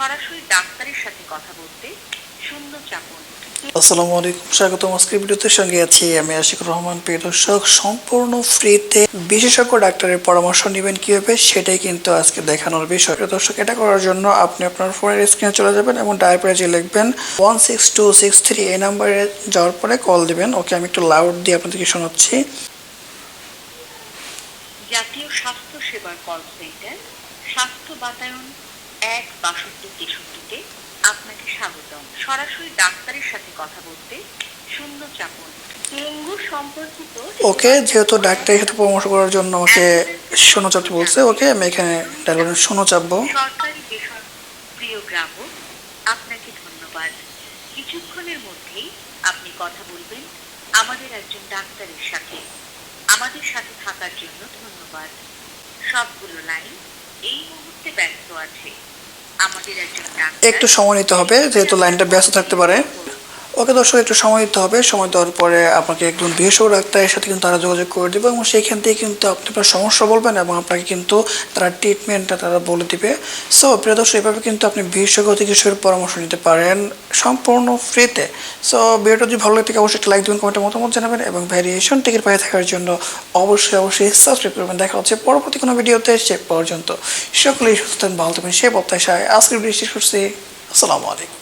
সরাসরি ডাক্তারের সাথে কথা বলতে শূন্য চাপুন আসসালামু আলাইকুম স্বাগতম। আজকের ভিডিওতে সঙ্গে আছি আমি আশিকুর রহমান প্রিয় দর্শক। সম্পূর্ণ ফ্রিতে বিশেষজ্ঞ ডাক্তারের পরামর্শ নেবেন কীভাবে সেটাই কিন্তু আজকে দেখানোর বিষয়। প্রিয় দর্শক এটা করার জন্য আপনি আপনার ফোনের স্ক্রিনে চলে যাবেন এবং ডায়াপেজে লিখবেন one six two six three এই নাম্বারে যাওয়ার পরে কল দিবেন। ওকে আমি একটু লাউড দিয়ে আপনাদেরকে শোনাচ্ছি। জাতীয় স্বাস্থ্য সেবার কল সেন্টার স্বাস্থ্য বাতায়ন এক বাষট্টি তেষট্টিতে আপনাকে স্বাগতম। সরাসরি ডাক্তারের সাথে কথা বলতে শূন্য চাপুন ডেঙ্গু সম্পর্কিত ওকে যেহেতু ডাক্তারের সাথে পরামর্শ করার জন্য আমাকে শোনো চাপতে বলছে ওকে আমি এখানে ডায়াল শোনো চাপবো সরকারি বেসরকারি প্রিয় গ্রাহক আপনাকে ধন্যবাদ। কিছুক্ষণের মধ্যেই আপনি কথা বলবেন আমাদের একজন ডাক্তারের সাথে। আমাদের সাথে থাকার জন্য ধন্যবাদ। সবগুলো লাইন এই একটু সময় নিতে হবে যেহেতু লাইনটা ব্যস্ত থাকতে পারে। ওকে দর্শক, একটু সময় দিতে হবে। সময় দেওয়ার পরে আপনাকে একজন বিশেষজ্ঞ ডাক্তারের সাথে কিন্তু তারা যোগাযোগ করে দেবে এবং সেইখান থেকে কিন্তু আপনি আপনার সমস্যা বলবেন এবং আপনাকে কিন্তু তারা ট্রিটমেন্টটা তারা বলে দিবে। সো প্রিয় দর্শক, এভাবে কিন্তু আপনি বিশেষজ্ঞ চিকিৎসকের পরামর্শ নিতে পারেন সম্পূর্ণ ফ্রিতে সো ভিডিওটা যদি ভালো লাগে থাকে অবশ্যই লাইক দেবেন কমেন্টে মতামত জানাবেন এবং ভ্যারিয়েশন টিকিট পায়ে থাকার জন্য অবশ্যই অবশ্যই সাবস্ক্রাইব করবেন। দেখা হচ্ছে পরবর্তী কোনো ভিডিওতে, সে পর্যন্ত। সকলেই সুস্থ ভালো থাকবেন, সে প্রত্যাশায়। আজকের ভিডিও শেষ করছি। আসসালামু আলাইকুম।